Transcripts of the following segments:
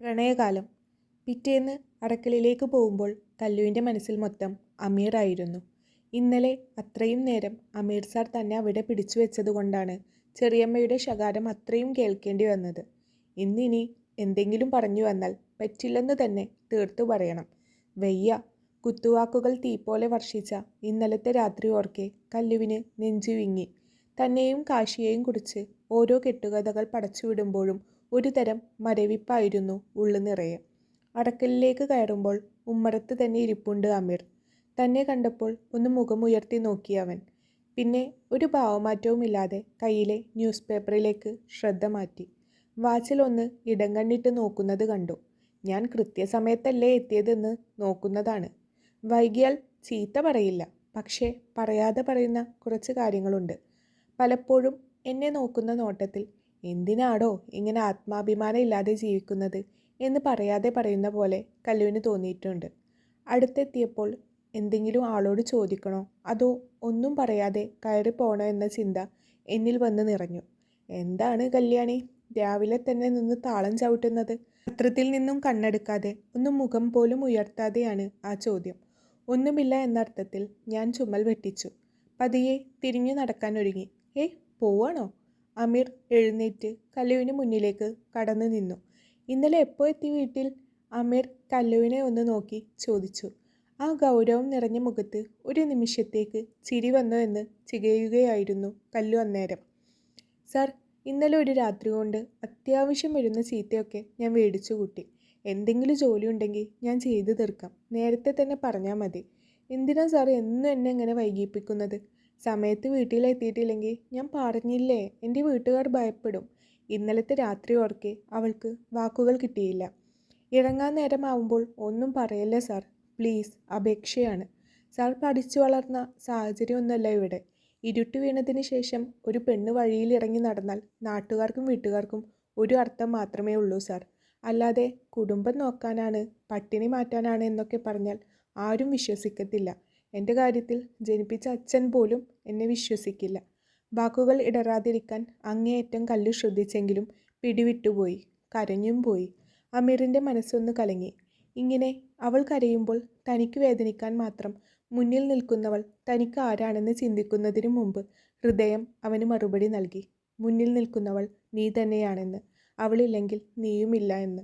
പ്രണയകാലം. പിറ്റേന്ന് അടക്കളയിലേക്ക് പോകുമ്പോൾ കല്ലുവിന്റെ മനസ്സിൽ മൊത്തം അമീറായിരുന്നു. ഇന്നലെ അത്രയും നേരം അമീർ സാർ തന്നെ അവിടെ പിടിച്ചു വെച്ചതുകൊണ്ടാണ് ചെറിയമ്മയുടെ ശകാരം അത്രയും കേൾക്കേണ്ടി വന്നത്. ഇന്നിനി എന്തെങ്കിലും പറഞ്ഞു വന്നാൽ പറ്റില്ലെന്ന് തന്നെ തീർത്തു പറയണം. വെയ്യ കുത്തുവാക്കുകൾ തീപോലെ വർഷിച്ച ഇന്നലത്തെ രാത്രി ഓർക്കെ കല്ലുവിന് നെഞ്ചു വിങ്ങി തന്നെയും കാശിയെയും കുറിച്ച് ഓരോ കെട്ടുകഥകൾ പടച്ചുവിടുമ്പോഴും ഒരു തരം മരവിപ്പായിരുന്നു ഉള്ളു നിറയെ. അടക്കലിലേക്ക് കയറുമ്പോൾ ഉമ്മറത്ത് തന്നെ ഇരിപ്പുണ്ട് അമീർ. തന്നെ കണ്ടപ്പോൾ ഒന്ന് മുഖമുയർത്തി നോക്കി അവൻ. പിന്നെ ഒരു ഭാവമാറ്റവുമില്ലാതെ കയ്യിലെ ന്യൂസ് പേപ്പറിലേക്ക് ശ്രദ്ധ മാറ്റി. വാച്ചിലൊന്ന് ഇടം കണ്ണിട്ട് നോക്കുന്നത് കണ്ടു. ഞാൻ കൃത്യസമയത്തല്ലേ എത്തിയതെന്ന് നോക്കുന്നതാണ്. വൈകിയാൽ ചീത്ത പറയില്ല. പക്ഷേ പറയാതെ പറയുന്ന കുറച്ച് കാര്യങ്ങളുണ്ട്. പലപ്പോഴും എന്നെ നോക്കുന്ന നോട്ടത്തിൽ എന്തിനാടോ ഇങ്ങനെ ആത്മാഭിമാനം ഇല്ലാതെ ജീവിക്കുന്നത് എന്ന് പറയാതെ പറയുന്ന പോലെ കല്ലുവിന് തോന്നിയിട്ടുണ്ട്. അടുത്തെത്തിയപ്പോൾ എന്തെങ്കിലും ആളോട് ചോദിക്കണോ? അതോ ഒന്നും പറയാതെ കയറി പോകണോ എന്ന ചിന്ത എന്നിൽ വന്ന് നിറഞ്ഞു. എന്താണ് കല്യാണി? രാവിലെ തന്നെ നിന്ന് താളം ചവിട്ടുന്നത്? പത്രത്തിൽ നിന്നും കണ്ണെടുക്കാതെ ഒന്നും മുഖം പോലും ഉയർത്താതെയാണ് ആ ചോദ്യം. ഒന്നുമില്ല എന്നർത്ഥത്തിൽ ഞാൻ ചുമൽ വെട്ടിച്ചു. പതിയെ തിരിഞ്ഞു നടക്കാൻ ഒരുങ്ങി. ഏ പോവാണോ? അമീർ എഴുന്നേറ്റ് കല്ലുവിന് മുന്നിലേക്ക് കടന്നു നിന്നു. ഇന്നലെ എപ്പോൾ എത്തി വീട്ടിൽ? അമീർ കല്ലുവിനെ ഒന്ന് നോക്കി ചോദിച്ചു. ആ ഗൗരവം നിറഞ്ഞ മുഖത്ത് ഒരു നിമിഷത്തേക്ക് ചിരി വന്നോ എന്ന് ചികയുകയായിരുന്നു കല്ലു അന്നേരം. സാർ ഇന്നലെ ഒരു രാത്രി കൊണ്ട് അത്യാവശ്യം വരുന്ന ചീത്തയൊക്കെ ഞാൻ മേടിച്ചു കൂട്ടി. എന്തെങ്കിലും ജോലി ഉണ്ടെങ്കിൽ ഞാൻ ചെയ്തു തീർക്കാം. നേരത്തെ തന്നെ പറഞ്ഞാൽ മതി. എന്തിനാ സാർ എന്നും എന്നെ ഇങ്ങനെ വൈകിപ്പിക്കുന്നത്? സമയത്ത് വീട്ടിലെത്തിയിട്ടില്ലെങ്കിൽ ഞാൻ പറഞ്ഞില്ലേ എന്റെ വീട്ടുകാർ ഭയപ്പെടും. ഇന്നലത്തെ രാത്രി ഓർക്കെ അവൾക്ക് വാക്കുകൾ കിട്ടിയില്ല. ഇറങ്ങാൻ നേരമാവുമ്പോൾ ഒന്നും പറയല്ലേ സാർ? പ്ലീസ് അപേക്ഷയാണ്. സാർ പഠിച്ചു വളർന്ന സാഹചര്യമൊന്നുമല്ല ഇവിടെ. ഇരുട്ട് വീണതിന് ശേഷം ഒരു പെണ്ണ് വഴിയിൽ ഇറങ്ങി നടന്നാൽ നാട്ടുകാർക്കും വീട്ടുകാർക്കും ഒരു അർത്ഥം മാത്രമേ ഉള്ളൂ സാർ. അല്ലാതെ കുടുംബം നോക്കാനാണ് പട്ടിണി മാറ്റാനാണ് എന്നൊക്കെ പറഞ്ഞാൽ ആരും വിശ്വസിക്കത്തില്ല. എന്റെ കാര്യത്തിൽ ജനിപ്പിച്ച അച്ഛൻ പോലും എന്നെ വിശ്വസിക്കില്ല. വാക്കുകൾ ഇടറാതിരിക്കാൻ അങ്ങേയറ്റം കല്ലു ശ്രദ്ധിച്ചെങ്കിലും പിടിവിട്ടുപോയി കരഞ്ഞും പോയി. അമീറിന്റെ മനസ്സൊന്ന് കലങ്ങി. ഇങ്ങനെ അവൾ കരയുമ്പോൾ തനിക്ക് വേദനിക്കാൻ മാത്രം മുന്നിൽ നിൽക്കുന്നവൾ തനിക്ക് ആരാണെന്ന് ചിന്തിക്കുന്നതിനു മുമ്പ് ഹൃദയം അവന് മറുപടി നൽകി. മുന്നിൽ നിൽക്കുന്നവൾ നീ തന്നെയാണെന്ന്. അവളില്ലെങ്കിൽ നീയുമില്ല എന്ന്.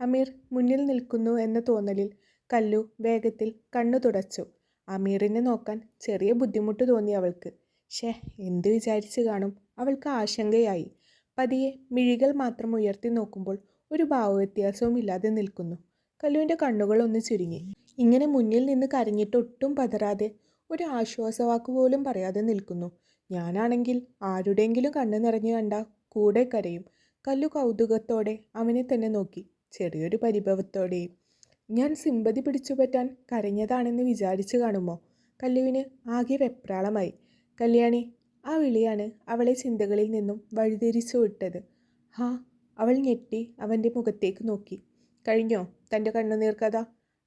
അമീർ മുന്നിൽ നിൽക്കുന്നു എന്ന തോന്നലിൽ കല്ലു വേഗത്തിൽ കണ്ണു തുടച്ചു. അമീറിനെ നോക്കാൻ ചെറിയ ബുദ്ധിമുട്ട് തോന്നി അവൾക്ക്. ഷേ എന്ത് വിചാരിച്ച് കാണും? അവൾക്ക് ആശങ്കയായി. പതിയെ മിഴികൾ മാത്രം ഉയർത്തി നോക്കുമ്പോൾ ഒരു ഭാവവ്യത്യാസവും ഇല്ലാതെ നിൽക്കുന്നു. കല്ലുവിന്റെ കണ്ണുകൾ ഒന്ന് ചുരുങ്ങി. ഇങ്ങനെ മുന്നിൽ നിന്ന് കരഞ്ഞിട്ട് ഒട്ടും പതരാതെ ഒരു ആശ്വാസവാക്ക് പോലും പറയാതെ നിൽക്കുന്നു. ഞാനാണെങ്കിൽ ആരുടെയെങ്കിലും കണ്ണ് നിറഞ്ഞു കണ്ട കൂടെ കരയും. കല്ലു കൗതുകത്തോടെ അവനെ തന്നെ നോക്കി. ചെറിയൊരു പരിഭവത്തോടെയും ഞാൻ സിമ്പതി പിടിച്ചു പറ്റാൻ കരഞ്ഞതാണെന്ന് വിചാരിച്ചു കാണുമോ? കല്ലുവിന് ആകെ വെപ്രാളമായി. കല്യാണി ആ വിളിയാണ് അവളെ ചിന്തകളിൽ നിന്നും വഴിതിരിച്ചു വിട്ടത്. ഹാ അവൾ ഞെട്ടി അവന്റെ മുഖത്തേക്ക് നോക്കി. കഴിഞ്ഞോ? തന്റെ കണ്ണുനീർ കഥ?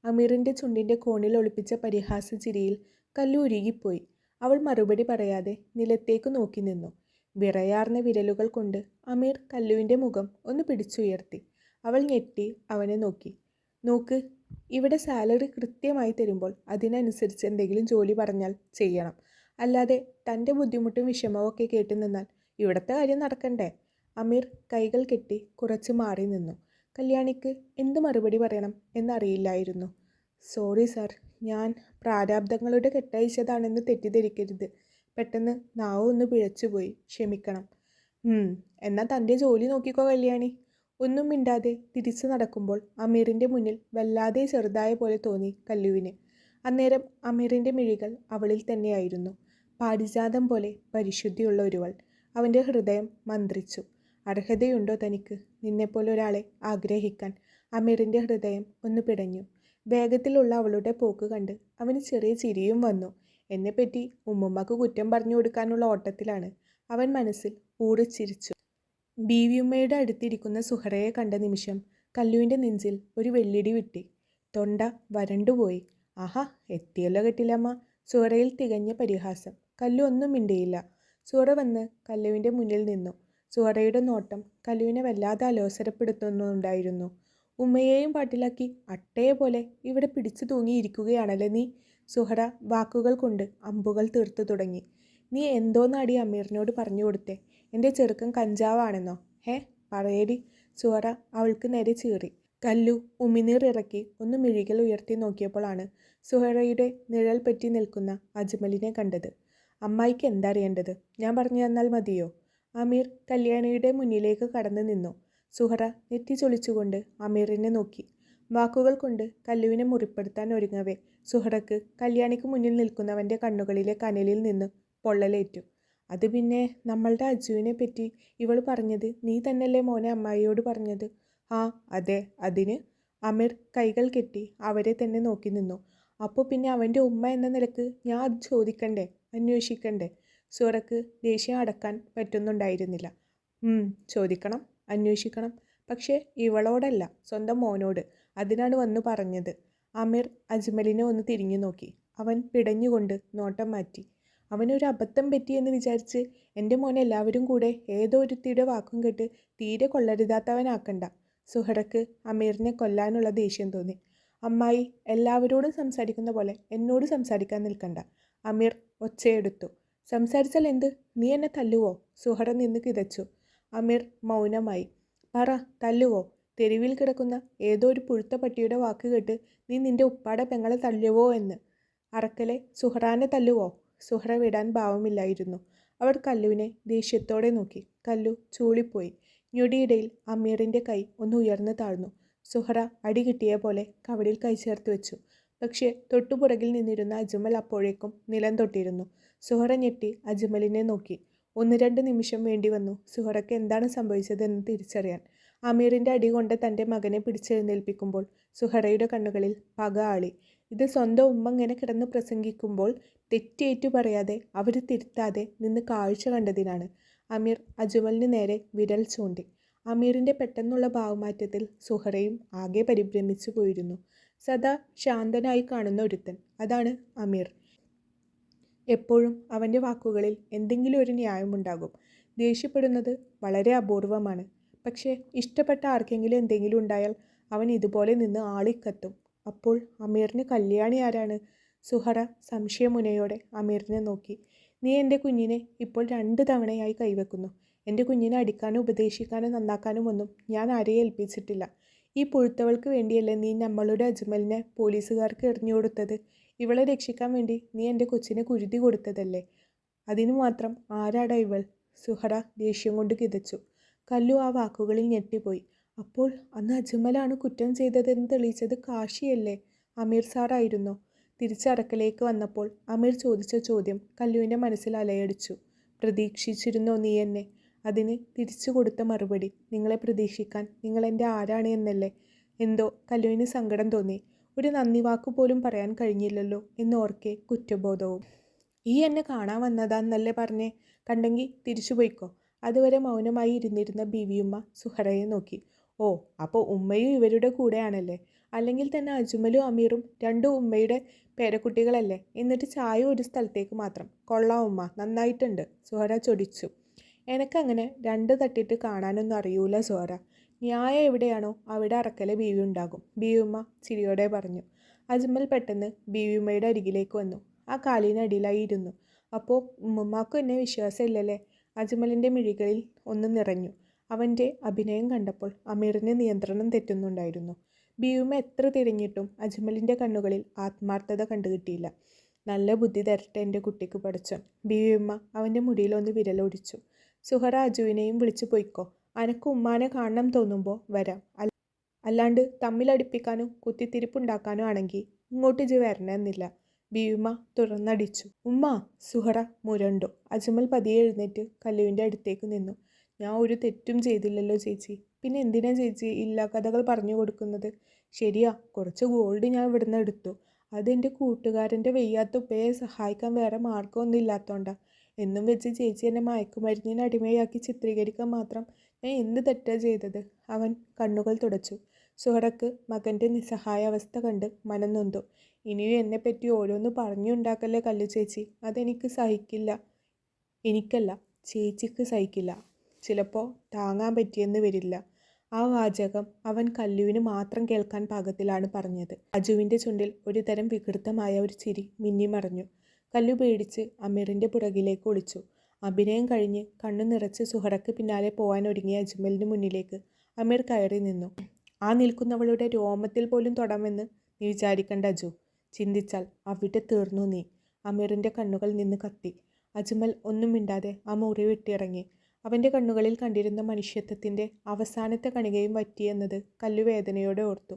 അമീറിന്റെ ചുണ്ടിന്റെ കോണിൽ ഒളിപ്പിച്ച പരിഹാസ ചിരിയിൽ കല്ലു ഉരുകിപ്പോയി. അവൾ മറുപടി പറയാതെ നിലത്തേക്ക് നോക്കി നിന്നു. വിറയാർന്ന വിരലുകൾ കൊണ്ട് അമീർ കല്ലുവിന്റെ മുഖം ഒന്ന് പിടിച്ചുയർത്തി. അവൾ ഞെട്ടി അവനെ നോക്കി. നോക്ക് ഇവിടെ സാലറി കൃത്യമായി തരുമ്പോൾ അതിനനുസരിച്ച് എന്തെങ്കിലും ജോലി പറഞ്ഞാൽ ചെയ്യണം. അല്ലാതെ തന്റെ ബുദ്ധിമുട്ടും വിഷമവും ഒക്കെ കേട്ടു നിന്നാൽ ഇവിടുത്തെ കാര്യം നടക്കണ്ടേ? അമീർ കൈകൾ കെട്ടി കുറച്ച് മാറി നിന്നു. കല്യാണിക്ക് എന്ത് മറുപടി പറയണം എന്നറിയില്ലായിരുന്നു. സോറി സാർ ഞാൻ പ്രാരാബ്ദങ്ങളുടെ കെട്ടയച്ചതാണെന്ന് തെറ്റിദ്ധരിക്കരുത്. പെട്ടെന്ന് നാവ് ഒന്ന് പിഴച്ചുപോയി. ക്ഷമിക്കണം. എന്നാൽ തന്റെ ജോലി നോക്കിക്കോ കല്യാണി. ഒന്നും മിണ്ടാതെ തിരിച്ചു നടക്കുമ്പോൾ അമീറിന്റെ മുന്നിൽ വല്ലാതെ ചെറുതായ പോലെ തോന്നി കല്ലുവിന്. അന്നേരം അമീറിന്റെ മിഴികൾ അവളിൽ തന്നെയായിരുന്നു. പാരിജാതം പോലെ പരിശുദ്ധിയുള്ള ഒരുവൾ. അവന്റെ ഹൃദയം മന്ത്രിച്ചു. അർഹതയുണ്ടോ തനിക്ക്? നിന്നെപ്പോലെ ഒരാളെ ആഗ്രഹിക്കാൻ അമീറിന്റെ ഹൃദയം ഒന്ന് പിടഞ്ഞു. വേഗത്തിലുള്ള അവളുടെ പോക്ക് കണ്ട് അവന് ചെറിയ ചിരിയും വന്നു. എന്നെപ്പറ്റി ഉമ്മുമ്മക്ക് കുറ്റം പറഞ്ഞു കൊടുക്കാനുള്ള ഓട്ടത്തിലാണ്. അവൻ മനസ്സിൽ ഊറിച്ചിരിച്ചു. ബീവിയുമ്മയുടെ അടുത്തിരിക്കുന്ന സുഹറയെ കണ്ട നിമിഷം കല്ലുവിന്റെ നെഞ്ചിൽ ഒരു വെള്ളിടി വിട്ടി. തൊണ്ട വരണ്ടുപോയി ആഹാ എത്തിയല്ലോ കെട്ടില്ലമ്മ സുഹറയിൽ തികഞ്ഞ പരിഹാസം. കല്ലു ഒന്നും മിണ്ടിയില്ല. സുഹറ വന്ന് കല്ലുവിന്റെ മുന്നിൽ നിന്നു. സുഹറയുടെ നോട്ടം കല്ലുവിനെ വല്ലാതെ അലോസരപ്പെടുത്തുന്നുണ്ടായിരുന്നു. ഉമ്മയെയും പാട്ടിലാക്കി അട്ടയെ പോലെ ഇവിടെ പിടിച്ചു തൂങ്ങിയിരിക്കുകയാണല്ലേ നീ? സുഹറ വാക്കുകൾ കൊണ്ട് അമ്പുകൾ തീർത്തു തുടങ്ങി. നീ എന്തോന്നാടി അമീറിനോട് പറഞ്ഞു കൊടുത്തേ? എന്റെ ചെറുക്കൻ കഞ്ചാവാണെന്നോ? ഹേ പറയടി. സുഹറ അവൾക്ക് നേരെ ചീറി. കല്ലു ഉമിനീർ ഇറക്കി ഒന്ന് മിഴികൾ ഉയർത്തി നോക്കിയപ്പോഴാണ് സുഹറയുടെ നിഴൽ പറ്റി നിൽക്കുന്ന അജ്മലിനെ കണ്ടത്. അമ്മായിക്ക് എന്താ അറിയേണ്ടത്? ഞാൻ പറഞ്ഞു തന്നാൽ മതിയോ? അമീർ കല്യാണിയുടെ മുന്നിലേക്ക് കടന്നു നിന്നു. സുഹറ നെറ്റി ചൊളിച്ചുകൊണ്ട് അമീറിനെ നോക്കി. വാക്കുകൾ കൊണ്ട് കല്ലുവിനെ മുറിപ്പെടുത്താൻ ഒരുങ്ങവേ സുഹറക്ക് കല്യാണിക്ക് മുന്നിൽ നിൽക്കുന്നവന്റെ കണ്ണുകളിലെ കനലിൽ നിന്ന് പൊള്ളലേറ്റു. അത് പിന്നെ നമ്മളുടെ അജുവിനെ പറ്റി ഇവൾ പറഞ്ഞത് നീ തന്നെയല്ലേ മോനെ അമ്മായിയോട് പറഞ്ഞത്? ആ അതെ അതിന് അമീർ കൈകൾ കെട്ടി അവരെ തന്നെ നോക്കി നിന്നു. അപ്പോൾ പിന്നെ അവന്റെ ഉമ്മ എന്ന നിലയ്ക്ക് ഞാൻ അത് ചോദിക്കണ്ടേ അന്വേഷിക്കണ്ടേ? സുഹറക്ക് ദേഷ്യം അടക്കാൻ പറ്റുന്നുണ്ടായിരുന്നില്ല. ചോദിക്കണം അന്വേഷിക്കണം. പക്ഷേ ഇവളോടല്ല സ്വന്തം മോനോട് അതിനാണ് വന്നു പറഞ്ഞത്. അമീർ അജ്മലിനെ ഒന്ന് തിരിഞ്ഞു നോക്കി. അവൻ പിടഞ്ഞുകൊണ്ട് നോട്ടം മാറ്റി. അവനൊരു അബദ്ധം പറ്റിയെന്ന് വിചാരിച്ച് എന്റെ മോനെ എല്ലാവരും കൂടെ ഏതോ ഒരുത്തിയുടെ വാക്കും കേട്ട് തീരെ കൊള്ളരുതാത്തവനാക്കണ്ട. സുഹറക്ക് അമീറിനെ കൊല്ലാനുള്ള ദേഷ്യം തോന്നി. അമ്മായി എല്ലാവരോടും സംസാരിക്കുന്ന പോലെ എന്നോട് സംസാരിക്കാൻ നിൽക്കണ്ട. അമീർ ഒച്ചയെടുത്തു. സംസാരിച്ചാൽ എന്ത്? നീ എന്നെ തല്ലുവോ? സുഹറ നിന്ന് കിതച്ചു. അമീർ മൗനമായി. പറ തല്ലുവോ? തെരുവിൽ കിടക്കുന്ന ഏതോ ഒരു പുഴുത്ത പട്ടിയുടെ വാക്ക് കേട്ട് നീ നിന്റെ ഉപ്പാടെ പെങ്ങളെ തല്ലുവോ എന്ന്. അറക്കലെ സുഹറാനെ തല്ലുവോ? സുഹറ വിടാൻ ഭാവമില്ലായിരുന്നു. അവർ കല്ലുവിനെ ദേഷ്യത്തോടെ നോക്കി. കല്ലു ചൂളിപ്പോയി. ഞൊടിയിടയിൽ അമീറിന്റെ കൈ ഒന്ന് ഉയർന്നു താഴ്ന്നു. സുഹറ അടി കിട്ടിയ പോലെ കവടിൽ കൈ ചേർത്ത് വെച്ചു. പക്ഷേ തൊട്ടുപുറകിൽ നിന്നിരുന്ന അജ്മൽ അപ്പോഴേക്കും നിലം തൊട്ടിരുന്നു. സുഹറ ഞെട്ടി അജ്മലിനെ നോക്കി. ഒന്ന് രണ്ട് നിമിഷം വേണ്ടി വന്നു. സുഹറയ്ക്ക് എന്താണ് സംഭവിച്ചതെന്ന് തിരിച്ചറിയാൻ. അമീറിന്റെ അടി കൊണ്ട് തന്റെ മകനെ പിടിച്ചെഴുന്നേൽപ്പിക്കുമ്പോൾ സുഹറയുടെ കണ്ണുകളിൽ പക ആളി. ഇത് സ്വന്തം ഉമ്മ ഇങ്ങനെ കിടന്ന് പ്രസംഗിക്കുമ്പോൾ തെറ്റേറ്റു പറയാതെ അവർ തിരുത്താതെ നിന്ന് കാഴ്ച കണ്ടതിനാണ്. അമീർ അജ്മലിന് നേരെ വിരൽ ചൂണ്ടി. അമീറിന്റെ പെട്ടെന്നുള്ള ഭാവമാറ്റത്തിൽ സുഹറയും ആകെ പരിഭ്രമിച്ചു പോയിരുന്നു. സദാ ശാന്തനായി കാണുന്ന ഒരുത്തൻ. അതാണ് അമീർ. എപ്പോഴും അവന്റെ വാക്കുകളിൽ എന്തെങ്കിലും ഒരു ന്യായമുണ്ടാകും ദേഷ്യപ്പെടുന്നത് വളരെ അപൂർവമാണ്. പക്ഷേ ഇഷ്ടപ്പെട്ട ആർക്കെങ്കിലും എന്തെങ്കിലും ഉണ്ടായാൽ അവൻ ഇതുപോലെ നിന്ന് ആളിക്കത്തും. അപ്പോൾ അമീറിന് കല്യാണി ആരാണ്? സുഹറ സംശയമുനയോടെ അമീറിനെ നോക്കി. നീ എന്റെ കുഞ്ഞിനെ ഇപ്പോൾ രണ്ട് തവണയായി കൈവെക്കുന്നു. എന്റെ കുഞ്ഞിനെ അടിക്കാനും ഉപദേശിക്കാനും നന്നാക്കാനും ഒന്നും ഞാൻ ആരെയും ഏൽപ്പിച്ചിട്ടില്ല. ഈ പുഴുത്തവൾക്ക് വേണ്ടിയല്ലേ നീ നമ്മളുടെ അജ്മലിനെ പോലീസുകാർക്ക് എറിഞ്ഞു കൊടുത്തത്? ഇവളെ രക്ഷിക്കാൻ വേണ്ടി നീ എന്റെ കൊച്ചിനെ കുരുതി കൊടുത്തതല്ലേ? അതിനു മാത്രം ആരാടാ ഇവൾ? സുഹറ ദേഷ്യം കൊണ്ട് കിതച്ചു. കല്ലു ആ വാക്കുകളിൽ ഞെട്ടിപ്പോയി. അപ്പോൾ അന്ന് അജ്മലാണ് കുറ്റം ചെയ്തതെന്ന് തെളിയിച്ചത് കാശിയല്ലേ? അമീർ സാറായിരുന്നു തിരിച്ചടക്കലേക്ക് വന്നപ്പോൾ അമീർ ചോദിച്ച ചോദ്യം കല്ലുവിന്റെ മനസ്സിൽ അലയടിച്ചു. പ്രതീക്ഷിച്ചിരുന്നോ നീ എന്നെ? അതിന് തിരിച്ചു കൊടുത്ത മറുപടി നിങ്ങളെ പ്രതീക്ഷിക്കാൻ നിങ്ങൾ എന്റെ ആരാണ് എന്നല്ലേ? എന്തോ കല്ലുവിന് സങ്കടം തോന്നി. ഒരു നന്ദി വാക്ക് പോലും പറയാൻ കഴിഞ്ഞില്ലല്ലോ എന്നോർക്കെ കുറ്റബോധവും. ഈ എന്നെ കാണാൻ വന്നതാന്നല്ലേ പറഞ്ഞേ? കണ്ടെങ്കിൽ തിരിച്ചു പോയിക്കോ. അതുവരെ മൗനമായി ഇരുന്നിരുന്ന ബീവിയുമ്മ സുഹറയെ നോക്കി. ഓ അപ്പോൾ ഉമ്മയും ഇവരുടെ കൂടെയാണല്ലേ? അല്ലെങ്കിൽ തന്നെ അജ്മലും അമീറും രണ്ടും ഉമ്മയുടെ പേരക്കുട്ടികളല്ലേ? എന്നിട്ട് ചായ ഒരു സ്ഥലത്തേക്ക് മാത്രം. കൊള്ളാം ഉമ്മ നന്നായിട്ടുണ്ട്. സുഹറ ചൊടിച്ചു. എനക്കങ്ങനെ രണ്ട് തട്ടിട്ട് കാണാനൊന്നും അറിയൂല സുഹറ. ന്യായം എവിടെയാണോ അവിടെ അറക്കലെ ബീവി ഉണ്ടാകും. ബീവിയമ്മ ചിരിയോടെ പറഞ്ഞു. അജ്മൽ പെട്ടെന്ന് ബീവിയമ്മയുടെ അരികിലേക്ക് വന്നു. ആ കാലിനടിയിലായി ഇരുന്നു അപ്പോൾ ഉമ്മമാക്കും എന്നെ വിശ്വാസമില്ലല്ലേ? അജ്മലിന്റെ മിഴികളിൽ ഒന്ന് നിറഞ്ഞു. അവന്റെ അഭിനയം കണ്ടപ്പോൾ അമീറിന് നിയന്ത്രണം തെറ്റുന്നുണ്ടായിരുന്നു. ബീവിയമ്മ എത്ര തിരഞ്ഞിട്ടും അജ്മലിന്റെ കണ്ണുകളിൽ ആത്മാർത്ഥത കണ്ടുകിട്ടിയില്ല. നല്ല ബുദ്ധി തരട്ടെ എന്റെ കുട്ടിക്ക് പഠിച്ചു ബിയുമ്മ അവന്റെ മുടിയിലൊന്ന് വിരലൊടിച്ചു. സുഹറ അജുവിനെയും വിളിച്ചു പോയിക്കോ അനക്ക് ഉമ്മാനെ കാണണം തോന്നുമ്പോൾ വരാം. അല്ല അല്ലാണ്ട് തമ്മിലടിപ്പിക്കാനോ കുത്തിത്തിരിപ്പുണ്ടാക്കാനോ ആണെങ്കിൽ ഇങ്ങോട്ട് ഇജ് വരണമെന്നില്ല. ഭീമ തുറന്നടിച്ചു. ഉമ്മ സുഹറ മുരണ്ടു. അജ്മൽ പതിയെ എഴുന്നേറ്റ് കല്ലുവിന്റെ അടുത്തേക്ക് നിന്നു. ഞാൻ ഒരു തെറ്റും ചെയ്തില്ലല്ലോ ചേച്ചി. പിന്നെ എന്തിനാ ചേച്ചി ഇല്ല കഥകൾ പറഞ്ഞു കൊടുക്കുന്നത്? ശരിയാ കുറച്ച് ഗോൾഡ് ഞാൻ ഇവിടുന്ന് എടുത്തു. അതെന്റെ കൂട്ടുകാരന്റെ വെയ്യാത്ത ഉപ്പയെ സഹായിക്കാൻ വേറെ മാർഗമൊന്നും ഇല്ലാത്തതുകൊണ്ടാണ് എന്നും വെച്ച് ചേച്ചി എന്നെ മയക്കുമരുന്നിന് അടിമയാക്കി ചിത്രീകരിക്കാൻ മാത്രം ഞാൻ എന്ത് തെറ്റാ ചെയ്തത്? അവൻ കണ്ണുകൾ തുടച്ചു. സുഹറക്ക് മകന്റെ നിസ്സഹായ അവസ്ഥ കണ്ട് മനം നൊന്തു. ഇനിയും എന്നെപ്പറ്റി ഓരോന്ന് പറഞ്ഞുണ്ടാക്കല്ലേ കല്ലു ചേച്ചി? അതെനിക്ക് സഹിക്കില്ല. എനിക്കല്ല ചേച്ചിക്ക് സഹിക്കില്ല. ചിലപ്പോൾ താങ്ങാൻ പറ്റിയെന്ന് വരില്ല. ആ വാചകം അവൻ കല്ലുവിന് മാത്രം കേൾക്കാൻ പാകത്തിലാണ് പറഞ്ഞത്. അജുവിന്റെ ചുണ്ടിൽ ഒരു തരം വികൃതമായ ഒരു ചിരി മിന്നിമറഞ്ഞു. കല്ലു പേടിച്ച് അമീറിന്റെ പുറകിലേക്ക് ഒളിച്ചു. അഭിനയം കഴിഞ്ഞ് കണ്ണു നിറച്ച് സുഹറക്ക് പിന്നാലെ പോകാൻ ഒരുങ്ങിയ അജ്മലിന് മുന്നിലേക്ക് അമീർ കയറി നിന്നു. ആ നിൽക്കുന്നവളുടെ രോമത്തിൽ പോലും തൊടാമെന്ന് നീ വിചാരിക്കണ്ട അജു. ചിന്തിച്ചാൽ അവിടെ തീർന്നു നീ. അമീറിന്റെ കണ്ണുകൾ നിന്ന് കത്തി. അജ്മൽ ഒന്നും മിണ്ടാതെ ആ മുറി വിട്ടിറങ്ങി അവന്റെ കണ്ണുകളിൽ കണ്ടിരുന്ന മനുഷ്യത്വത്തിന്റെ അവസാനത്തെ കണികയും വറ്റിയെന്നത് കല്ലുവേദനയോടെ ഓർത്തു.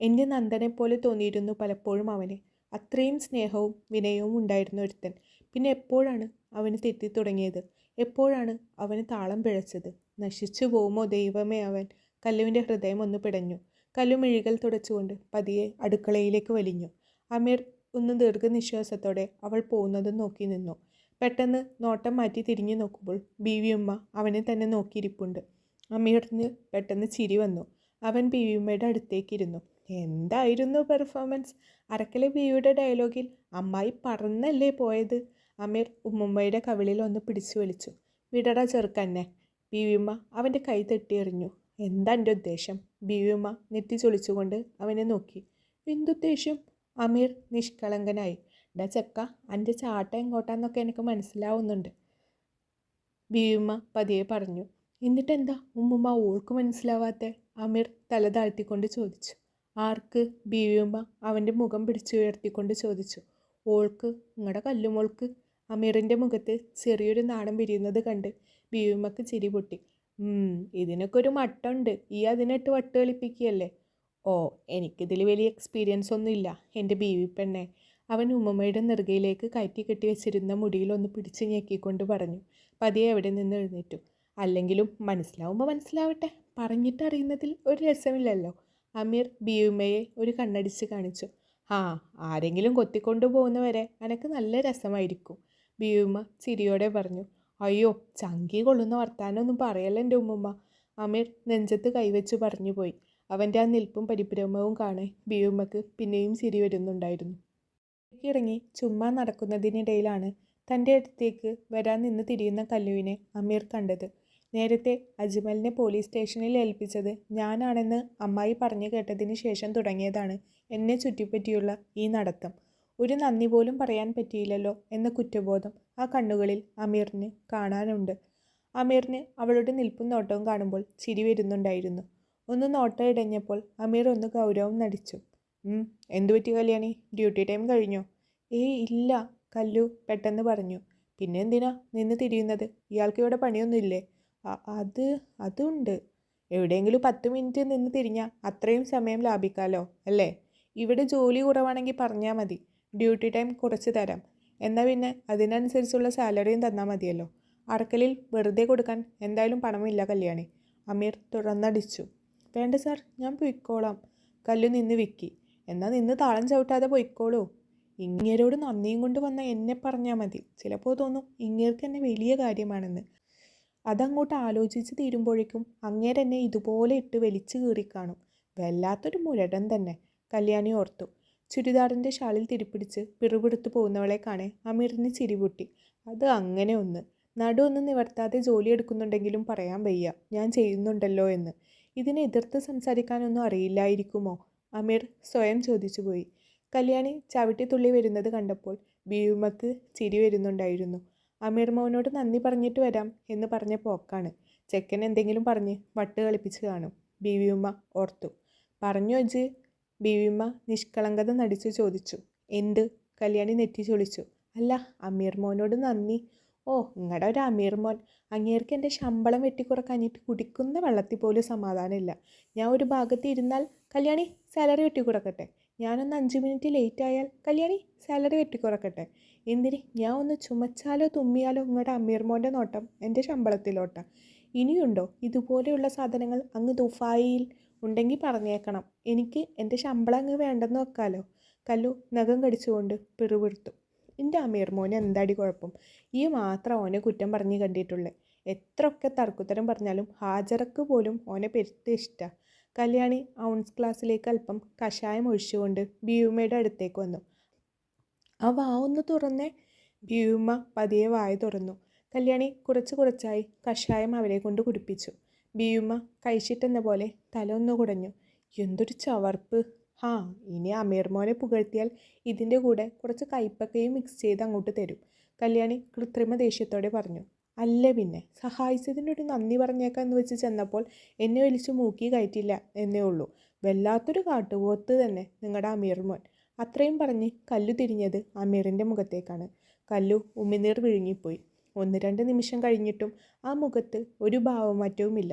എന്റെ നന്ദനെപ്പോലെ തോന്നിയിരുന്നു പലപ്പോഴും അവന്. അത്രയും സ്നേഹവും വിനയവും ഉണ്ടായിരുന്ന ഒരുത്തൻ. പിന്നെ എപ്പോഴാണ് അവന് തെറ്റി തുടങ്ങിയത്? എപ്പോഴാണ് അവന് താളം പിഴച്ചത്? നശിച്ചു പോകുമോ ദൈവമേ അവൻ? കല്ലുവിന്റെ ഹൃദയം ഒന്ന് പിടഞ്ഞു. കല്ലു മിഴികൾ തുടച്ചുകൊണ്ട് പതിയെ അടുക്കളയിലേക്ക് വലിഞ്ഞു. അമീർ ഒന്ന് ദീർഘനിശ്വാസത്തോടെ അവൾ പോകുന്നതും നോക്കി നിന്നു. പെട്ടെന്ന് നോട്ടം മാറ്റി തിരിഞ്ഞു നോക്കുമ്പോൾ ബീവിയമ്മ അവനെ തന്നെ നോക്കിയിരിപ്പുണ്ട്. അമ്മയോടന്ന് പെട്ടെന്ന് ചിരി വന്നു. അവൻ ബീവിയമ്മയുടെ അടുത്തേക്കിരുന്നു. എന്തായിരുന്നു പെർഫോമൻസ് അരക്കലെ ബീവിയുടെ ഡയലോഗിൽ അമ്മായി പറന്നല്ലേ പോയത്? അമീർ ഉമ്മുമ്മയുടെ കവിളിൽ ഒന്ന് പിടിച്ചു വലിച്ചു. വിടട ചെറുക്കന്നെ ബീവിയമ്മ അവന്റെ കൈ തട്ടിയെറിഞ്ഞു. എന്താ എന്റെ ഉദ്ദേശം? ബീവിയമ്മ നെറ്റി ചൊളിച്ചുകൊണ്ട് അവനെ നോക്കി. എന്തുദ്ദേശം? അമീർ നിഷ്കളങ്കനായി. ഡാ ചെക്ക എന്റെ ചാട്ട എങ്ങോട്ടാന്നൊക്കെ എനിക്ക് മനസ്സിലാവുന്നുണ്ട്. ബീവിമ്മ പതിയെ പറഞ്ഞു എന്നിട്ടെന്താ? ഉമ്മുമ്മ ഓൾക്ക് മനസ്സിലാവാത്ത? അമീർ തല താഴ്ത്തിക്കൊണ്ട് ചോദിച്ചു. ആർക്ക്? ഭീമ അവന്റെ മുഖം പിടിച്ചുയർത്തിക്കൊണ്ട് ചോദിച്ചു. ഓൾക്ക്? നിങ്ങളുടെ കല്ലുമോൾക്ക്? അമീറിന്റെ മുഖത്ത് ചെറിയൊരു നാണം പിരിയുന്നത് കണ്ട് ഭീമക്ക് ചിരി പൊട്ടി. ഇതിനൊക്കെ ഒരു മട്ടുണ്ട്. ഈ അതിനിട്ട് വട്ട് കളിപ്പിക്കുകയല്ലേ ഓ എനിക്കിതിൽ വലിയ എക്സ്പീരിയൻസ് ഒന്നുമില്ല എന്റെ ബീവി പെണ്ണെ. അവൻ ഉമ്മമ്മയുടെ നെറുകയിലേക്ക് കയറ്റി കെട്ടി വെച്ചിരുന്ന മുടിയിൽ ഒന്ന് പിടിച്ച് ഞെക്കിക്കൊണ്ട് പറഞ്ഞു പതിയെ എവിടെ നിന്ന് എഴുന്നേറ്റു? അല്ലെങ്കിലും മനസ്സിലാവുമ്പോൾ മനസ്സിലാവട്ടെ. പറഞ്ഞിട്ടറിയുന്നതിൽ ഒരു രസമില്ലല്ലോ. അമീർ ബിയുമ്മയെ ഒരു കണ്ണടിച്ച് കാണിച്ചു. ആ ആരെങ്കിലും കൊത്തിക്കൊണ്ടു പോകുന്നവരെ അനക്ക് നല്ല രസമായിരിക്കും ബിയുമ്മ ചിരിയോടെ പറഞ്ഞു. അയ്യോ ചങ്കി കൊള്ളുന്ന വർത്താനമൊന്നും പറയല്ല എന്റെ ഉമ്മമ്മ അമീർ നെഞ്ചത്ത് കൈവച്ച് പറഞ്ഞു പോയി അവന്റെ ആ നിൽപ്പും പരിഭ്രമവും കാണെ ബിയുമ്മക്ക് പിന്നെയും ചിരി വരുന്നുണ്ടായിരുന്നു. ഇറങ്ങി ചുമ്മാ നടക്കുന്നതിനിടയിലാണ് തന്റെ അടുത്തേക്ക് വരാൻ നിന്ന് തിരിയുന്ന കല്ലുവിനെ അമീർ കണ്ടത്. നേരത്തെ അജ്മലിനെ പോലീസ് സ്റ്റേഷനിൽ ഏൽപ്പിച്ചത് ഞാനാണെന്ന് അമ്മായി പറഞ്ഞു കേട്ടതിന് ശേഷം തുടങ്ങിയതാണ് എന്നെ ചുറ്റിപ്പറ്റിയുള്ള ഈ നടത്തം. ഒരു നന്ദി പോലും പറയാൻ പറ്റിയില്ലല്ലോ എന്ന കുറ്റബോധം ആ കണ്ണുകളിൽ അമീറിന് കാണാനുണ്ട്. അമീറിന് അവളുടെ നിൽപ്പും നോട്ടവും കാണുമ്പോൾ ചിരി വരുന്നുണ്ടായിരുന്നു. ഒന്ന് നോട്ടം ഇടഞ്ഞപ്പോൾ അമീർ ഒന്ന് ഗൗരവം നടിച്ചു. എന്തു പറ്റി കല്യാണി? ഡ്യൂട്ടി ടൈം കഴിഞ്ഞോ? ഏയ് ഇല്ല കല്ലു പെട്ടെന്ന് പറഞ്ഞു. പിന്നെ എന്തിനാ നിന്ന് തിരിയുന്നത്? ഇയാൾക്ക് ഇവിടെ പണിയൊന്നുമില്ലേ? അത് അതുണ്ട്. എവിടെയെങ്കിലും പത്ത് മിനിറ്റ് നിന്ന് തിരിഞ്ഞാൽ അത്രയും സമയം ലാഭിക്കാമല്ലോ അല്ലേ? ഇവിടെ ജോലി കുറവാണെങ്കിൽ പറഞ്ഞാൽ മതി. ഡ്യൂട്ടി ടൈം കുറച്ച് തരാം. എന്നാൽ പിന്നെ അതിനനുസരിച്ചുള്ള സാലറിയും തന്നാൽ മതിയല്ലോ. അറക്കലിൽ വെറുതെ കൊടുക്കാൻ എന്തായാലും പണമില്ല കല്യാണി. അമീർ തുറന്നടിച്ചു. വേണ്ട സാർ ഞാൻ പൊയ്ക്കോളാം. കല്ലു നിന്ന് വിക്കി. എന്നാൽ നിന്ന് താളം ചവിട്ടാതെ പോയിക്കോളൂ. ഇങ്ങേരോട് നന്ദിയും കൊണ്ട് വന്ന എന്നെ പറഞ്ഞാൽ മതി. ചിലപ്പോൾ തോന്നും ഇങ്ങേർക്ക് എന്നെ വലിയ കാര്യമാണെന്ന്. അതങ്ങോട്ട് ആലോചിച്ച് തീരുമ്പോഴേക്കും അങ്ങേരെന്നെ ഇതുപോലെ ഇട്ട് വലിച്ചു കാണും. വല്ലാത്തൊരു മുരടൻ തന്നെ. കല്യാണി ഓർത്തു. ചുരിദാറിന്റെ ഷാളിൽ തിരിപ്പിടിച്ച് പിറുപിടുത്തു പോകുന്നവളെ കാണെ അമീറിന് ചിരിപൊട്ടി അത് അങ്ങനെ ഒന്ന്. നടു ഒന്നും നിവർത്താതെ ജോലി എടുക്കുന്നുണ്ടെങ്കിലും പറയാൻ വയ്യ. ഞാൻ ചെയ്യുന്നുണ്ടല്ലോ എന്ന്. ഇതിനെ എതിർത്ത് സംസാരിക്കാനൊന്നും അറിയില്ലായിരിക്കുമോ? അമീർ സ്വയം ചോദിച്ചുപോയി കല്യാണി ചവിട്ടി തുള്ളി വരുന്നത് കണ്ടപ്പോൾ ബീവുമക്ക് ചിരി വരുന്നുണ്ടായിരുന്നു. അമീർ മോനോട് നന്ദി പറഞ്ഞിട്ട് വരാം എന്ന് പറഞ്ഞ പോക്കാണ്. ചെക്കൻ എന്തെങ്കിലും പറഞ്ഞ് വട്ട് കളിപ്പിച്ച് കാണും. ബീവിയുമ്മ ഓർത്തു. പറഞ്ഞു അജ് ബീവിയുമ്മ നിഷ്കളങ്കത നടിച്ചു ചോദിച്ചു. എന്ത്? കല്യാണി നെറ്റി ചൊളിച്ചു അല്ല അമീർ മോനോട് നന്ദി. ഓ നിങ്ങളുടെ ഒരു അമീർ മോൻ. അങ്ങേർക്ക് എന്റെ ശമ്പളം വെട്ടിക്കുറക്കാഞ്ഞിട്ട് കുടിക്കുന്ന വെള്ളത്തിൽ പോലും സമാധാനമില്ല. ഞാൻ ഒരു ഭാഗത്ത് ഇരുന്നാൽ കല്യാണി സാലറി വെട്ടിക്കുറക്കട്ടെ. ഞാനൊന്ന് അഞ്ച് മിനിറ്റ് ലേറ്റ് ആയാൽ കല്യാണി സാലറി വെട്ടിക്കുറക്കട്ടെ. എന്തിന്? ഞാൻ ഒന്ന് ചുമച്ചാലോ തുമ്മിയാലോ നിങ്ങളുടെ അമീർ മോന്റെ നോട്ടം എന്റെ ശമ്പളത്തിലോട്ട. ഇനിയുണ്ടോ? ഇതുപോലെയുള്ള സാധനങ്ങൾ അങ്ങ് ദുഫായിൽ ഉണ്ടെങ്കിൽ പറഞ്ഞേക്കണം. എനിക്ക് എന്റെ ശമ്പളം അങ്ങ് വേണ്ടെന്ന് വെക്കാലോ. കല്ലു നഖം കടിച്ചുകൊണ്ട് പിറുപിറുത്തു. എന്റെ അമീർ മോന് എന്താടി കുഴപ്പം? ഈ മാത്രം ഓനെ കുറ്റം പറഞ്ഞ് കണ്ടിട്ടുള്ളേ. എത്രയൊക്കെ തർക്കുത്തരം പറഞ്ഞാലും ഹാജറക്ക് പോലും ഓനെ പെരുത്ത് ഇഷ്ടമാണ് കല്യാണി ഔൺസ് ക്ലാസ്സിലേക്ക് അല്പം കഷായം ഒഴിച്ചുകൊണ്ട് ബിയുമ്മയുടെ അടുത്തേക്ക് വന്നു. ആ വാ ഒന്ന് തുറന്നേ. ബിയുമ്മ പതിയെ വായ തുറന്നു. കല്യാണി കുറച്ച് കുറച്ചായി കഷായം അവരെ കൊണ്ട് കുടിപ്പിച്ചു. ബിയുമ്മ കഴിച്ചിട്ടെന്ന പോലെ തല ഒന്ന് കുടഞ്ഞു. എന്തൊരു ചവർപ്പ്. ഹാ ഇനി അമീർ മോനെ പുകഴ്ത്തിയാൽ ഇതിന്റെ കൂടെ കുറച്ച് കൈപ്പക്കയും മിക്സ് ചെയ്ത് അങ്ങോട്ട് തരും. കല്യാണി കൃത്രിമ ദേഷ്യത്തോടെ പറഞ്ഞു അല്ല പിന്നെ സഹായിച്ചതിനൊരു നന്ദി പറഞ്ഞേക്കാം എന്ന് വെച്ച് ചെന്നപ്പോൾ എന്നെ വലിച്ചു മൂക്കി കയറ്റില്ല എന്നേ ഉള്ളൂ. വല്ലാത്തൊരു കാട്ടുപോത്ത് തന്നെ നിങ്ങളുടെ അമീർ മോൻ. അത്രയും പറഞ്ഞ് കല്ലു തിരിഞ്ഞത് അമീറിന്റെ മുഖത്തേക്കാണ്. കല്ലു ഉമിനീർ വിഴുങ്ങിപ്പോയി. ഒന്ന് രണ്ട് നിമിഷം കഴിഞ്ഞിട്ടും ആ മുഖത്ത് ഒരു ഭാവമാറ്റവുമില്ല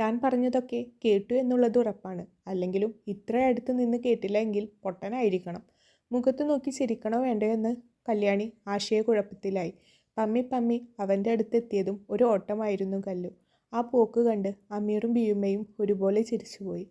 താൻ പറഞ്ഞതൊക്കെ കേട്ടു എന്നുള്ളത് ഉറപ്പാണ്. അല്ലെങ്കിലും ഇത്ര അടുത്ത് നിന്ന് കേട്ടില്ല എങ്കിൽ പൊട്ടനായിരിക്കണം. മുഖത്ത് നോക്കി ചിരിക്കണോ വേണ്ടോ എന്ന് കല്യാണി ആശയക്കുഴപ്പത്തിലായി. പമ്മി പമ്മി അവന്റെ അടുത്തെത്തിയതും ഒരു ഓട്ടമായിരുന്നു കല്ലു. ആ പോക്ക് കണ്ട് അമീറും ബിയുമ്മയും ഒരുപോലെ ചിരിച്ചുപോയി.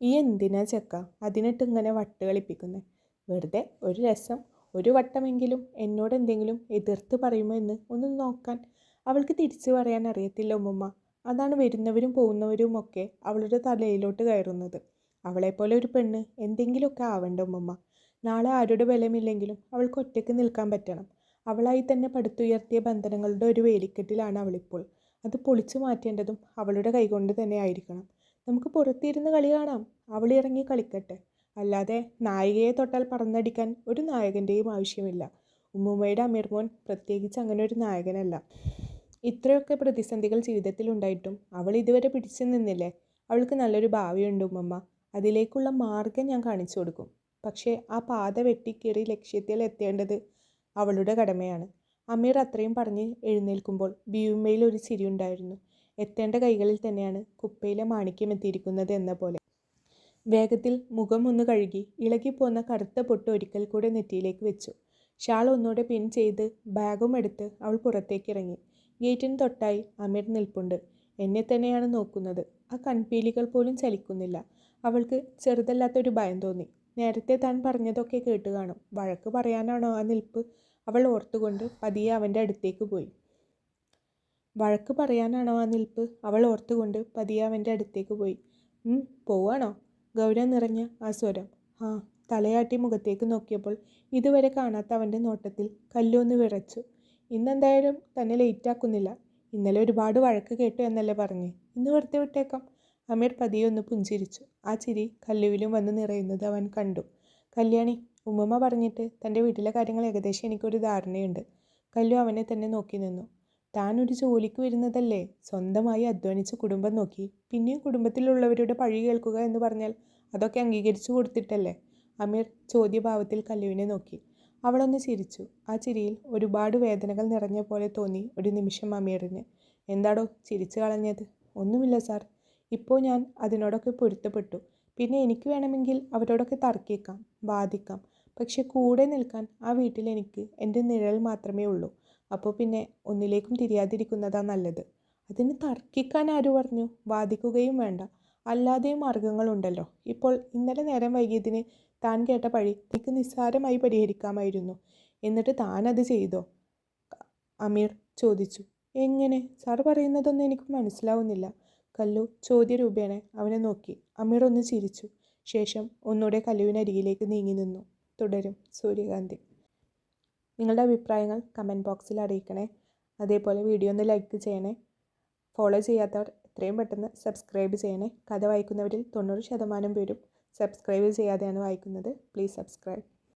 ഈ എന്തിനാ ചക്ക? അതിനിട്ട് ഇങ്ങനെ വട്ട് കളിപ്പിക്കുന്നത് വെറുതെ ഒരു രസം ഒരു വട്ടമെങ്കിലും എന്നോട് എന്തെങ്കിലും എതിർത്ത് പറയുമോ എന്ന് ഒന്ന് നോക്കാൻ അവൾക്ക് തിരിച്ചു പറയാൻ അറിയത്തില്ല ഉമ്മുമ്മ. അതാണ് വരുന്നവരും പോകുന്നവരും ഒക്കെ അവളുടെ തലയിലോട്ട് കയറുന്നത്. അവളെപ്പോലെ ഒരു പെണ്ണ് എന്തെങ്കിലുമൊക്കെ ആവണ്ട ഉമ്മമ്മ? നാളെ ആരുടെ ബലമില്ലെങ്കിലും അവൾക്ക് ഒറ്റയ്ക്ക് നിൽക്കാൻ പറ്റണം. അവളായി തന്നെ പടുത്തുയർത്തിയ ബന്ധനങ്ങളുടെ ഒരു വേലിക്കെട്ടിലാണ് അവളിപ്പോൾ. അത് പൊളിച്ചു മാറ്റേണ്ടതും അവളുടെ കൈകൊണ്ട് തന്നെ ആയിരിക്കണം. നമുക്ക് പുറത്തിരുന്ന് കളി കാണാം. അവൾ ഇറങ്ങി കളിക്കട്ടെ. അല്ലാതെ നായികയെ തൊട്ടാൽ പറന്നടിക്കാൻ ഒരു നായകന്റെയും ആവശ്യമില്ല. ഉമ്മുമ്മയുടെ അമീർ മോൻ പ്രത്യേകിച്ച് അങ്ങനെ ഒരു നായകനല്ല. ഇത്രയൊക്കെ പ്രതിസന്ധികൾ ജീവിതത്തിൽ ഉണ്ടായിട്ടും അവൾ ഇതുവരെ പിടിച്ചു നിന്നില്ലേ? അവൾക്ക് നല്ലൊരു ഭാവിയുണ്ട് ഉമ്മമ്മ. അതിലേക്കുള്ള മാർഗം ഞാൻ കാണിച്ചു കൊടുക്കും. പക്ഷേ ആ പാത വെട്ടിക്കേറി ലക്ഷ്യത്തിൽ എത്തേണ്ടത് അവളുടെ കടമയാണ്. അമീർ അത്രയും പറഞ്ഞ് എഴുന്നേൽക്കുമ്പോൾ ബിയുമ്മയിൽ ഒരു ചിരിയുണ്ടായിരുന്നു എത്തേണ്ട കൈകളിൽ തന്നെയാണ് കുപ്പയിലെ മാണിക്യം എത്തിയിരിക്കുന്നത് എന്ന പോലെ. വേഗത്തിൽ മുഖം ഒന്ന് കഴുകി ഇളകിപ്പോന്ന കറുത്ത പൊട്ട് ഒരിക്കൽ കൂടെ നെറ്റിയിലേക്ക് വെച്ചു. ഷാൾ ഒന്നുകൂടെ പിൻ ചെയ്ത് ബാഗും എടുത്ത് അവൾ പുറത്തേക്ക് ഇറങ്ങി. ഗേറ്റിന് തൊട്ടായി അമീർ നിൽപ്പുണ്ട്. എന്നെ തന്നെയാണ് നോക്കുന്നത്. ആ കൺപീലികൾ പോലും ചലിക്കുന്നില്ല. അവൾക്ക് ചെറുതല്ലാത്തൊരു ഭയം തോന്നി. നേരത്തെ താൻ പറഞ്ഞതൊക്കെ കേട്ട് കാണും. വഴക്ക് പറയാനാണോ ആ നിൽപ്പ്? അവൾ ഓർത്തുകൊണ്ട് പതിയെ അവന്റെ അടുത്തേക്ക് പോയി. വഴക്ക് പറയാനാണോ ആ നിൽപ്പ്? അവൾ ഓർത്തുകൊണ്ട് പതിയെ അവന്റെ അടുത്തേക്ക് പോയി. പോവാണോ? ഗൗരവം നിറഞ്ഞ ആ സ്വരം. ആ തലയാട്ടി മുഖത്തേക്ക് നോക്കിയപ്പോൾ ഇതുവരെ കാണാത്ത അവന്റെ നോട്ടത്തിൽ കല്ലൊന്ന് വിറച്ചു. ഇന്നെന്തായാലും തന്നെ ലേറ്റാക്കുന്നില്ല ഇന്നലെ ഒരുപാട് വഴക്ക് കേട്ടു എന്നല്ലേ പറഞ്ഞ്. ഇന്ന് വെറുതെ വിട്ടേക്കാം. അമീർ പതിയെ ഒന്ന് പുഞ്ചിരിച്ചു. ആ ചിരി കല്ലുവിലും വന്ന് നിറയുന്നത് അവൻ കണ്ടു. കല്യാണി ഉമ്മമ്മ പറഞ്ഞിട്ട് തന്റെ വീട്ടിലെ കാര്യങ്ങൾ ഏകദേശം എനിക്കൊരു ധാരണയുണ്ട്. കല്ലു അവനെ തന്നെ നോക്കി നിന്നു. താൻ ഒരു ജോലിക്ക് വരുന്നതല്ലേ? സ്വന്തമായി അധ്വാനിച്ച് കുടുംബം നോക്കി. പിന്നെയും കുടുംബത്തിലുള്ളവരുടെ പഴി കേൾക്കുക എന്ന് പറഞ്ഞാൽ അതൊക്കെ അംഗീകരിച്ചു കൊടുത്തിട്ടല്ലേ? അമീർ ചോദ്യഭാവത്തിൽ കല്ലുവിനെ നോക്കി. അവളൊന്ന് ചിരിച്ചു. ആ ചിരിയിൽ ഒരുപാട് വേദനകൾ നിറഞ്ഞ പോലെ തോന്നി ഒരു നിമിഷം അമീറിന് എന്താടോ ചിരിച്ചു കളഞ്ഞത്? ഒന്നുമില്ല സാർ. ഇപ്പോൾ ഞാൻ അതിനോടൊക്കെ പൊരുത്തപ്പെട്ടു. പിന്നെ എനിക്ക് വേണമെങ്കിൽ അവരോടൊക്കെ തർക്കിക്കാം വാദിക്കാം. പക്ഷെ കൂടെ നിൽക്കാൻ ആ വീട്ടിൽ എനിക്ക് എന്റെ നിഴൽ മാത്രമേ ഉള്ളൂ. അപ്പോൾ പിന്നെ ഒന്നിലേക്കും തിരിയാതിരിക്കുന്നതാണ് നല്ലത്. അതിന് തർക്കിക്കാൻ ആര് പറഞ്ഞു? വാദിക്കുകയും വേണ്ട. അല്ലാതെയും മാർഗങ്ങളുണ്ടല്ലോ. ഇപ്പോൾ ഇന്നലെ നേരം വൈകിയതിന് താൻ കേട്ട പഴി തനിക്ക് നിസ്സാരമായി പരിഹരിക്കാമായിരുന്നു. എന്നിട്ട് താൻ അത് ചെയ്തോ? അമീർ ചോദിച്ചു. എങ്ങനെ? സാർ പറയുന്നതൊന്നും എനിക്ക് മനസ്സിലാവുന്നില്ല. കല്ലു ചോദ്യരൂപേണ അവനെ നോക്കി. അമീർ ഒന്ന് ചിരിച്ചു. ശേഷം ഒന്നുകൂടെ കല്ലുവിനരികിലേക്ക് നീങ്ങി നിന്നു. തുടരും സൂര്യകാന്തി. നിങ്ങളുടെ അഭിപ്രായങ്ങൾ കമന്റ് ബോക്സിൽ അറിയിക്കണേ. അതേപോലെ വീഡിയോ ഒന്ന് ലൈക്ക് ചെയ്യണേ. ഫോളോ ചെയ്യാത്തവർ എത്രയും പെട്ടെന്ന് സബ്സ്ക്രൈബ് ചെയ്യണേ. കഥ വായിക്കുന്നവരിൽ തൊണ്ണൂറ് ശതമാനം പേരും സബ്സ്ക്രൈബ് ചെയ്യാതെയാണ് വായിക്കുന്നത്. Please subscribe.